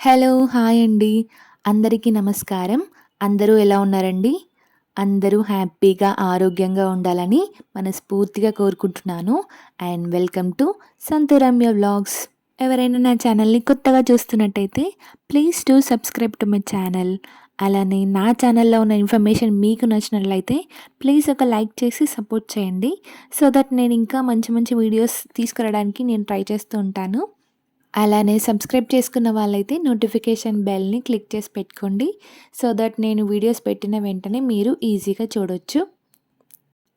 Hello! Hi అండి. అందరికీ నమస్కారం. అందరూ ఎలా ఉన్నారండి? అందరూ హ్యాపీగా, ఆరోగ్యంగా ఉండాలని మనస్ఫూర్తిగా కోరుకుంటున్నాను. And welcome to Santhuramya vlogs. ఎవరైనా నా ఛానల్‌ని కొత్తగా చూస్తున్నట్టయితే please to subscribe to my channel. అలానే నా ఛానల్‌లో ఉన్న ఇన్ఫర్మేషన్ మీకు నచ్చినట్లయితే ప్లీజ్ ఒక లైక్ చేసి సపోర్ట్ చేయండి. సో దట్ నేను ఇంకా మంచి మంచి వీడియోస్ తీసుకురావడానికి నేను ట్రై చేస్తూ ఉంటాను. అలానే సబ్స్క్రైబ్ చేసుకున్న వాళ్ళైతే నోటిఫికేషన్ బెల్‌ని క్లిక్ చేసి పెట్టుకోండి. సో దట్ నేను వీడియోస్ పెట్టిన వెంటనే మీరు ఈజీగా చూడొచ్చు.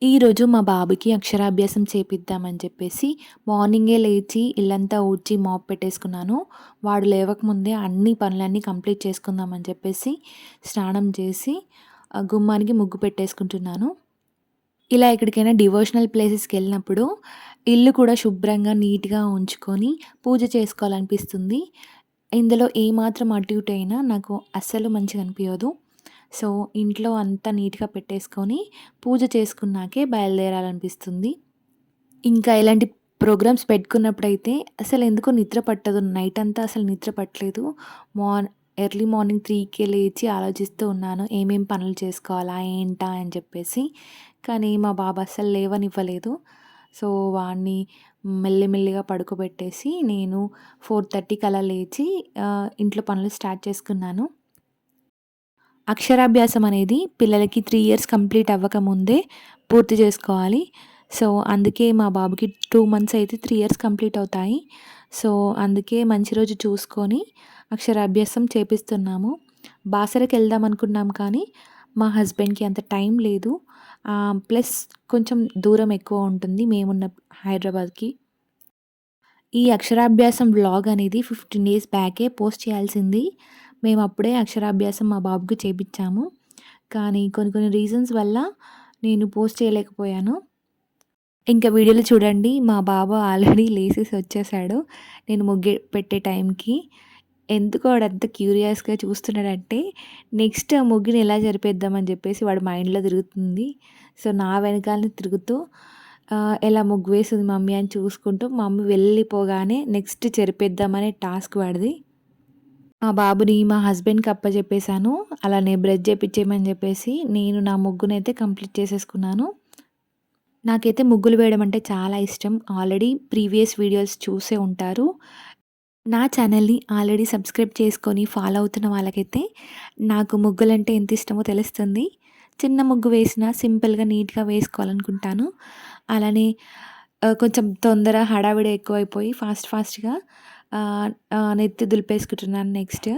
ఈరోజు మా బాబుకి అక్షరాభ్యాసం చేపిద్దామని చెప్పేసి మార్నింగే లేచి ఇల్లంతా ఊడ్చి మాప్ పెట్టేసుకున్నాను. వాడు లేవకముందే అన్ని పనులన్నీ కంప్లీట్ చేసుకుందామని చెప్పేసి స్నానం చేసి గుమ్మానికి ముగ్గు పెట్టేసుకుంటున్నాను. ఇలా ఎక్కడికైనా డివోషనల్ ప్లేసెస్‌కి వెళ్ళినప్పుడు ఇల్లు కూడా శుభ్రంగా, నీట్‌గా ఉంచుకొని పూజ చేసుకోవాలనిపిస్తుంది. ఇందులో ఏమాత్రం అటు ఇటు అయినా నాకు అస్సలు మంచిగా అనిపించదు సో, ఇంట్లో అంతా నీట్‌గా పెట్టేసుకొని పూజ చేసుకున్నాకే బయలుదేరాలనిపిస్తుంది. ఇంకా ఇలాంటి ప్రోగ్రామ్స్ పెట్టుకున్నప్పుడైతే అసలు ఎందుకో నిద్ర పట్టదు. నైట్ అంతా అసలు నిద్ర పట్టలేదు. మార్ ఎర్లీ మార్నింగ్ త్రీకే లేచి ఆలోచిస్తూ ఉన్నాను. ఏమేం పనులు చేసుకోవాలా? ఏంటా? అని చెప్పేసి. కానీ మా బాబు అస్సలు లేవనివ్వలేదు. సో, వాడిని మెల్లిమెల్లిగా పడుకోబెట్టేసి నేను 4:30కి అలా లేచి ఇంట్లో పనులు స్టార్ట్ చేసుకున్నాను. అక్షరాభ్యాసం అనేది పిల్లలకి త్రీ ఇయర్స్ కంప్లీట్ అవ్వకముందే పూర్తి చేసుకోవాలి. సో, అందుకే మా బాబుకి టూ మంత్స్ అయితే త్రీ ఇయర్స్ కంప్లీట్ అవుతాయి. సో, అందుకే మంచి రోజు చూసుకొని అక్షరాభ్యాసం చేపిస్తున్నాము. బాసరకెళ్దాం అనుకున్నాం కానీ మా హస్బెండ్‌కి అంత టైం లేదు. ప్లస్ కొంచెం దూరం ఎక్కువ ఉంటుంది మేమున్న హైదరాబాద్‌కి. ఈ అక్షరాభ్యాసం వ్లాగ్ అనేది 15 డేస్ బ్యాకే పోస్ట్ చేయాల్సింది. మేము అప్పుడే అక్షరాభ్యాసం మా బాబుకి చేపించాము కానీ కొన్ని కొన్ని రీజన్స్ వల్ల నేను పోస్ట్ చేయలేకపోయాను. ఇంకా వీడియోలో చూడండి మా బాబు ఆల్రెడీ లేసేసి వచ్చేసాడు. నేను ముగ్గు పెట్టే టైంకి. ఎందుకో అంత క్యూరియస్‌గా చూస్తున్నాడంటే నెక్స్ట్ ఆ ముగ్గుని ఎలా జరిపేద్దామని చెప్పేసి వాడు మైండ్‌లో తిరుగుతుంది. సో, నా వెనకాలని తిరుగుతూ ఎలా ముగ్గు వేసింది మమ్మీ అని చూసుకుంటూ మమ్మీ వెళ్ళిపోగానే నెక్స్ట్ చెరిపేద్దామనే టాస్క్ వాడిది. మా బాబుని మా హస్బెండ్‌కి అప్పజెప్పేసాను. అలానే బ్రష్ చేపించేయమని చెప్పేసి నేను నా ముగ్గునైతే కంప్లీట్ చేసేసుకున్నాను. నాకైతే ముగ్గులు వేయడం అంటే చాలా ఇష్టం. ఆల్రెడీ ప్రీవియస్ వీడియోస్ చూసే ఉంటారు. నా ఛానల్‌ని ఆల్రెడీ సబ్స్క్రైబ్ చేసుకొని ఫాలో అవుతున్న వాళ్ళకైతే నాకు ముగ్గులంటే ఎంత ఇష్టమో తెలుస్తుంది. చిన్న ముగ్గు వేసినా సింపుల్‌గా, నీట్‌గా వేసుకోవాలనుకుంటాను. అలానే కొంచెం తొందర హడావిడి ఎక్కువైపోయి ఫాస్ట్ ఫాస్ట్‌గా నెత్తి దులిపేసుకుంటున్నాను నెక్స్ట్.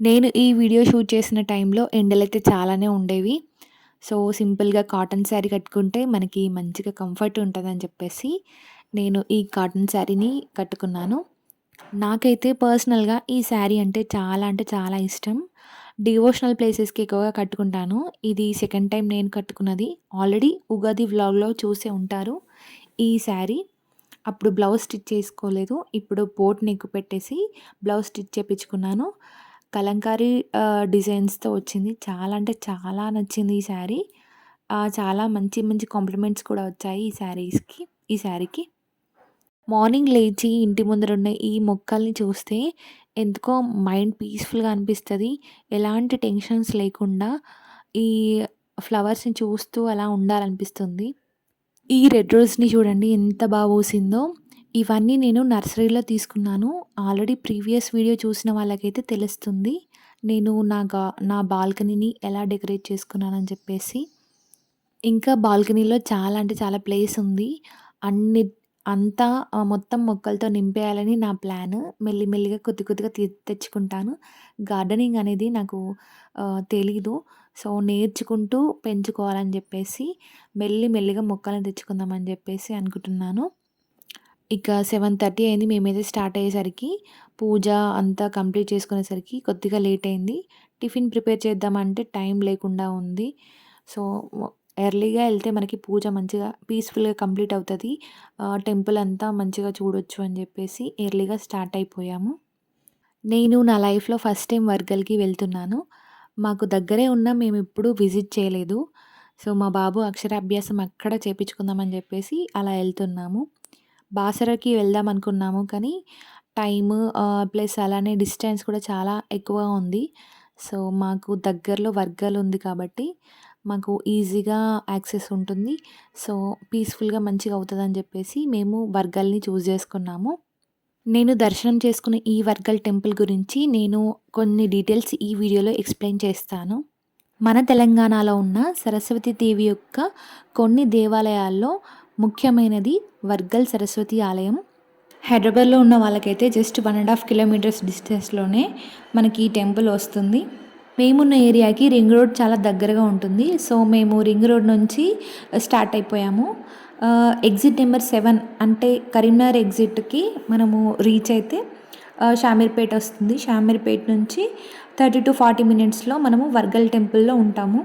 నేను ఈ వీడియో షూట్ చేసిన టైంలో ఎండలైతే చాలానే ఉండేవి. సో, సింపుల్‌గా కాటన్ శారీ కట్టుకుంటే మనకి మంచిగా కంఫర్ట్ ఉంటుందని చెప్పేసి నేను ఈ కాటన్ శారీని కట్టుకున్నాను. నాకైతే పర్సనల్‌గా ఈ శారీ అంటే చాలా అంటే చాలా ఇష్టం. డివోషనల్ ప్లేసెస్‌కి ఎక్కువగా కట్టుకుంటాను. ఇది సెకండ్ టైం నేను కట్టుకున్నది. ఆల్రెడీ ఉగాది వ్లాగ్‌లో చూసే ఉంటారు ఈ శారీ. అప్పుడు బ్లౌజ్ స్టిచ్ చేసుకోలేదు. ఇప్పుడు బోట్ నెక్కు పెట్టేసి బ్లౌజ్ స్టిచ్ చేపించుకున్నాను. కలంకారీ డిజైన్స్‌తో వచ్చింది. చాలా అంటే చాలా నచ్చింది ఈ శారీ. చాలా మంచి మంచి కాంప్లిమెంట్స్ కూడా వచ్చాయి ఈ శారీస్‌కి ఈ శారీకి. మార్నింగ్ లేచి ఇంటి ముందర ఉన్న ఈ మొక్కల్ని చూస్తే ఎందుకో మైండ్ పీస్‌ఫుల్‌గా అనిపిస్తుంది ఎలాంటి టెన్షన్స్ లేకుండా ఈ ఫ్లవర్స్‌ని చూస్తూ అలా ఉండాలనిపిస్తుంది. ఈ రెడ్ రోజ్‌ని చూడండి ఎంత బాగా పూసిందో. ఇవన్నీ నేను నర్సరీలో తీసుకున్నాను. ఆల్రెడీ ప్రీవియస్ వీడియో చూసిన వాళ్ళకైతే తెలుస్తుంది. నేను నా గా నా బాల్కనీని ఎలా డెకరేట్ చేసుకున్నానని చెప్పేసి. ఇంకా బాల్కనీలో చాలా అంటే చాలా ప్లేస్ ఉంది. అన్ని అంతా మొత్తం మొక్కలతో నింపేయాలని నా ప్లాన్. మెల్లి మెల్లిగా కొద్ది కొద్దిగా తెచ్చుకుంటాను. గార్డెనింగ్ అనేది నాకు తెలీదు. సో, నేర్చుకుంటూ పెంచుకోవాలని చెప్పేసి మెల్లి మెల్లిగా తెచ్చుకుందామని చెప్పేసి అనుకుంటున్నాను. ఇక 7:30 అయింది మేమైతే స్టార్ట్ అయ్యేసరికి. పూజ అంతా కంప్లీట్ చేసుకునేసరికి కొద్దిగా లేట్ అయింది. టిఫిన్ ప్రిపేర్ చేద్దామంటే టైం లేకుండా ఉంది. సో, ఎర్లీగా వెళ్తే మనకి పూజ మంచిగా పీస్‌ఫుల్‌గా కంప్లీట్ అవుతుంది టెంపుల్ అంతా మంచిగా చూడొచ్చు అని చెప్పేసి ఎర్లీగా స్టార్ట్ అయిపోయాము. నేను నా లైఫ్‌లో ఫస్ట్ టైం వర్గల్‌కి వెళ్తున్నాను. మాకు దగ్గరే ఉన్నా ఎప్పుడూ విజిట్ చేయలేదు. సో, మా బాబు అక్షరాభ్యాసం అక్కడ చేపించుకుందామని చెప్పేసి అలా వెళ్తున్నాము బాసరకి వెళ్దాం అనుకున్నాము కానీ టైమ్ ప్లస్ అలానే డిస్టెన్స్ కూడా చాలా ఎక్కువ ఉంది. సో, మాకు దగ్గరలో వర్గల్ ఉంది కాబట్టి, మాకు ఈజీగా యాక్సెస్ ఉంటుంది. సో, పీస్‌ఫుల్‌గా మంచిగా అవుతుంది అని చెప్పేసి మేము వర్గల్‌ని చూస్ చేసుకున్నాము నేను దర్శనం చేసుకున్న ఈ వర్గల్ టెంపుల్ గురించి నేను కొన్ని డీటెయిల్స్ ఈ వీడియోలో ఎక్స్‌ప్లెయిన్ చేస్తాను. మన తెలంగాణలో ఉన్న సరస్వతి దేవి యొక్క కొన్ని దేవాలయాల్లో ముఖ్యమైనది వర్గల్ సరస్వతి ఆలయం. హైదరాబాద్‌లో ఉన్న వాళ్ళకైతే just one and half kilometres డిస్టెన్స్‌లోనే మనకి ఈ టెంపుల్ వస్తుంది. మేమున్న ఏరియాకి రింగ్ రోడ్ చాలా దగ్గరగా ఉంటుంది. సో, మేము రింగ్ రోడ్ నుంచి స్టార్ట్ అయిపోయాము. ఎగ్జిట్ నెంబర్ సెవెన్ అంటే కరీంనగర్ ఎగ్జిట్‌కి మనము రీచ్ అయితే షామీర్పేట వస్తుంది. షామీర్పేట నుంచి 30-40 మినిట్స్‌లో మనము వర్గల్ టెంపుల్‌లో ఉంటాము.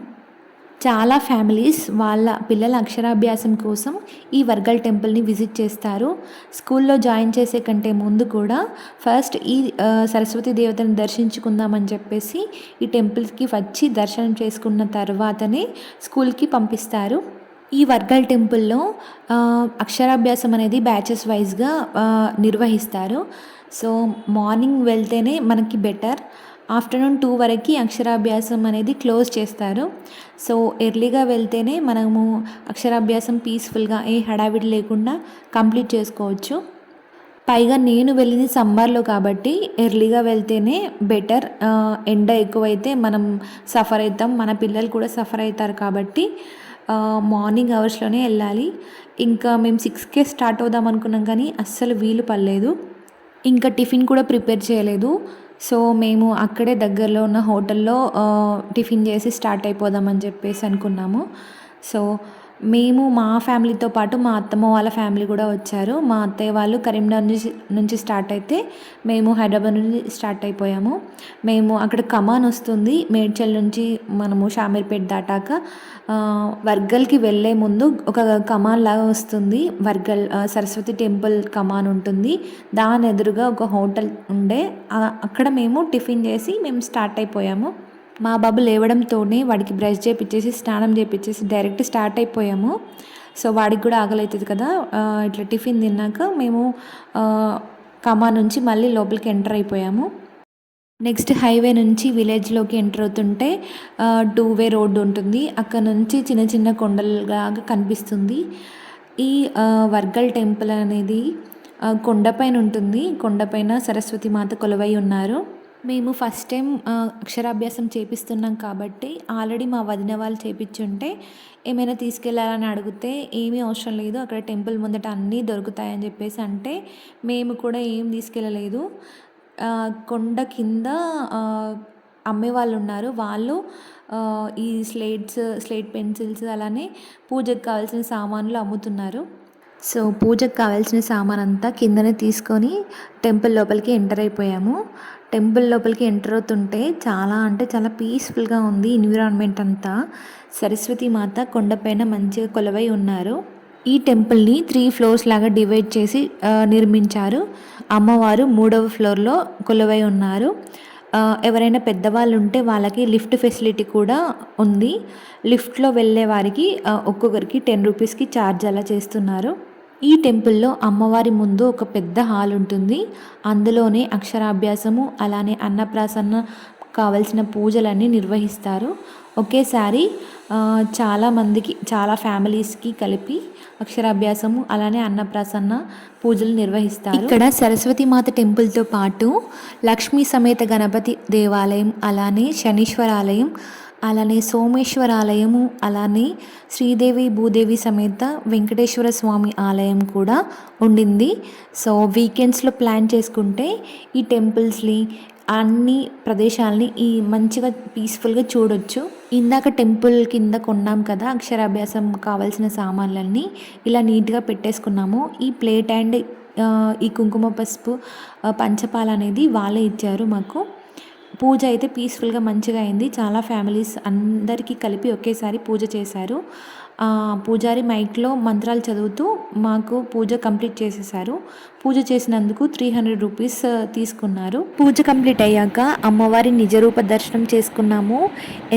చాలా ఫ్యామిలీస్ వాళ్ళ పిల్లల అక్షరాభ్యాసం కోసం ఈ వర్గల్ టెంపుల్‌ని విజిట్ చేస్తారు. స్కూల్‌లో జాయిన్ చేసే కంటే ముందు కూడా ఫస్ట్ ఈ సరస్వతి దేవతను దర్శించుకుందామని చెప్పేసి ఈ టెంపుల్‌కి వచ్చి దర్శనం చేసుకున్న తర్వాతనే స్కూల్‌కి పంపిస్తారు. ఈ వర్గల్ టెంపుల్‌లో అక్షరాభ్యాసం అనేది బ్యాచెస్ వైజ్గా నిర్వహిస్తారు. సో, మార్నింగ్ వెళ్తేనే మనకి బెటర్. ఆఫ్టర్‌నూన్ టూ వరకు అక్షరాభ్యాసం అనేది క్లోజ్ చేస్తారు. సో, ఎర్లీగా వెళ్తేనే మనము అక్షరాభ్యాసం పీస్‌ఫుల్‌గా ఏ హడావిడి లేకుండా కంప్లీట్ చేసుకోవచ్చు. పైగా నేను వెళ్ళింది సమ్మర్‌లో కాబట్టి ఎర్లీగా వెళ్తేనే బెటర్. ఎండ ఎక్కువైతే మనం సఫర్ అవుతాం మన పిల్లలు కూడా సఫర్ అవుతారు కాబట్టి మార్నింగ్ అవర్స్‌లోనే వెళ్ళాలి ఇంకా మేము సిక్స్కే స్టార్ట్ అవుదాం అనుకున్నాం కానీ అస్సలు వీలు పడలేదు. ఇంకా టిఫిన్ కూడా ప్రిపేర్ చేయలేదు. సో, మేము అక్కడే దగ్గరలో ఉన్న హోటల్‌లో టిఫిన్ చేసి స్టార్ట్ అయిపోదామని చెప్పేసి అనుకున్నాము. సో, మేము మా ఫ్యామిలీతో పాటు మా అత్తమ్మ వాళ్ళ ఫ్యామిలీ కూడా వచ్చారు. మా అత్తయ్య వాళ్ళు కరీంనగర్ నుంచి నుంచి స్టార్ట్ అయితే మేము హైదరాబాద్ నుంచి స్టార్ట్ అయిపోయాము. మేము అక్కడ కమాన్ వస్తుంది. మేడ్చల్ నుంచి మనము షామీర్పేట దాటాక వర్గల్‌కి వెళ్ళే ముందు ఒక కమాన్ లాగా వస్తుంది. వర్గల్ సరస్వతి టెంపుల్ కమాన్ ఉంటుంది. దాని ఎదురుగా ఒక హోటల్ ఉండే అక్కడ మేము టిఫిన్ చేసి మేము స్టార్ట్ అయిపోయాము. మా బాబు లేవడంతోనే వాడికి బ్రష్ చేపించేసి స్నానం చేపిచ్చేసి డైరెక్ట్ స్టార్ట్ అయిపోయాము. సో, వాడికి కూడా ఆకలైతది కదా! ఇట్లా టిఫిన్ తిన్నాక మేము కమా నుంచి మళ్ళీ లోపలికి ఎంటర్ అయిపోయాము. నెక్స్ట్ హైవే నుంచి విలేజ్‌లోకి ఎంటర్ అవుతుంటే టూ వే రోడ్డు ఉంటుంది. అక్కడ నుంచి చిన్న చిన్న కొండల్లాగా కనిపిస్తుంది. ఈ వర్గల్ టెంపుల్ అనేది కొండపైన ఉంటుంది. కొండపైన సరస్వతి మాత కొలువై ఉన్నారు. మేము ఫస్ట్ టైం అక్షరాభ్యాసం చేపిస్తున్నాం కాబట్టి ఆల్రెడీ మా వదిన వాళ్ళు చేపించుంటే ఏమైనా తీసుకెళ్ళాలని అడిగితే ఏమీ అవసరం లేదు. అక్కడ టెంపుల్ ముందట అన్నీ దొరుకుతాయని చెప్పేసి అంటే మేము కూడా ఏం తీసుకెళ్ళలేదు. కొండ కింద అమ్మే వాళ్ళు ఉన్నారు. వాళ్ళు ఈ స్లేట్స్, స్లేట్ పెన్సిల్స్ అలానే పూజకు కావాల్సిన సామాన్లు అమ్ముతున్నారు. సో, పూజకు కావాల్సిన సామాన్ అంతా కిందనే తీసుకొని టెంపుల్ లోపలికి ఎంటర్ అయిపోయాము. టెంపుల్ లోపలికి ఎంటర్ అవుతుంటే చాలా అంటే చాలా పీస్‌ఫుల్‌గా ఉంది ఎన్విరాన్మెంట్ అంతా. సరస్వతి మాత కొండపైన మంచిగా కొలువై ఉన్నారు. ఈ టెంపుల్‌ని త్రీ ఫ్లోర్స్ లాగా డివైడ్ చేసి నిర్మించారు. అమ్మవారు మూడవ ఫ్లోర్‌లో కొలువై ఉన్నారు. ఎవరైనా పెద్దవాళ్ళు ఉంటే వాళ్ళకి లిఫ్ట్ ఫెసిలిటీ కూడా ఉంది. లిఫ్ట్‌లో వెళ్ళే వారికి ఒక్కొక్కరికి 10 రూపీస్‌కి ఛార్జ్ అలా చేస్తున్నారు. ఈ టెంపుల్‌లో అమ్మవారి ముందు ఒక పెద్ద హాల్ ఉంటుంది. అందులోనే అక్షరాభ్యాసము అలానే అన్నప్రాసన్న కావాల్సిన పూజలన్నీ నిర్వహిస్తారు. ఒకేసారి చాలామందికి చాలా చాలా ఫ్యామిలీస్‌కి కలిపి అక్షరాభ్యాసము అలానే అన్నప్రాసన పూజలు నిర్వహిస్తారు. ఇక్కడ సరస్వతి మాత టెంపుల్‌తో పాటు లక్ష్మీ సమేత గణపతి దేవాలయం, అలానే శనీశ్వర ఆలయం, అలానే సోమేశ్వర ఆలయము, అలానే శ్రీదేవి భూదేవి సమేత వెంకటేశ్వర స్వామి ఆలయం కూడా ఉండింది. సో, వీకెండ్స్‌లో ప్లాన్ చేసుకుంటే ఈ టెంపుల్స్‌ని అన్ని ప్రదేశాలని ఈ మంచిగా పీస్‌ఫుల్‌గా చూడొచ్చు. ఇందాక టెంపుల్ కింద కొన్నాం కదా! అక్షరాభ్యాసం కావాల్సిన సామాన్లన్నీ ఇలా నీట్‌గా పెట్టేసుకున్నాము. ఈ ప్లేట్ అండ్ ఈ కుంకుమ పసుపు ఆహ్, పంచపాల అనేది వాళ్ళే ఇచ్చారు మాకు. పూజ అయితే పీస్‌ఫుల్‌గా మంచిగా అయింది. చాలా ఫ్యామిలీస్ అందరికీ కలిపి ఒకేసారి పూజ చేశారు. పూజారి మైక్‌లో మంత్రాలు చదువుతూ మాకు పూజ కంప్లీట్ చేసేసారు పూజ చేసినందుకు 300 రూపీస్ తీసుకున్నారు. పూజ కంప్లీట్ అయ్యాక అమ్మవారి నిజరూప దర్శనం చేసుకున్నాము.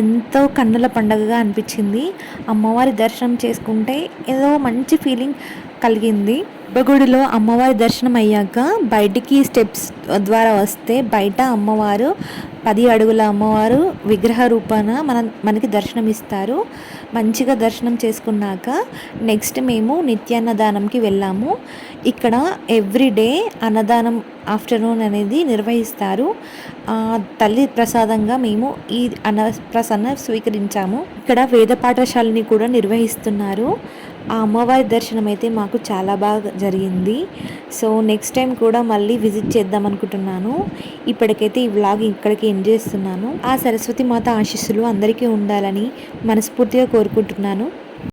ఎంతో కన్నుల పండగగా అనిపించింది. అమ్మవారి దర్శనం చేసుకుంటే ఏదో మంచి ఫీలింగ్ కలిగింది. బగుడిలో అమ్మవారి దర్శనం అయ్యాక బయటికి స్టెప్స్ ద్వారా వస్తే బయట అమ్మవారు పది అడుగుల అమ్మవారు విగ్రహ రూపాన మన మనకి దర్శనం ఇస్తారు మంచిగా దర్శనం చేసుకున్నాక నెక్స్ట్ మేము నిత్యాన్నదానంకి వెళ్ళాము. ఇక్కడ ఎవ్రీడే అన్నదానం ఆఫ్టర్నూన్ అనేది నిర్వహిస్తారు. తల్లి ప్రసాదంగా మేము ఈ అన్న ప్రసన్న స్వీకరించాము. ఇక్కడ వేద పాఠశాలని కూడా నిర్వహిస్తున్నారు. ఆ అమ్మవారి దర్శనం అయితే మాకు చాలా బాగా జరిగింది. సో నెక్స్ట్ టైం కూడా మళ్ళీ విజిట్ చేద్దాం అనుకుంటున్నాను. ఇప్పటికైతే ఈ వ్లాగ్ ఇక్కడికి ఎండ్ చేస్తున్నాను. ఆ సరస్వతి మాత ఆశీస్సులు అందరికీ ఉండాలని మనస్ఫూర్తిగా కోరుకుంటున్నాను.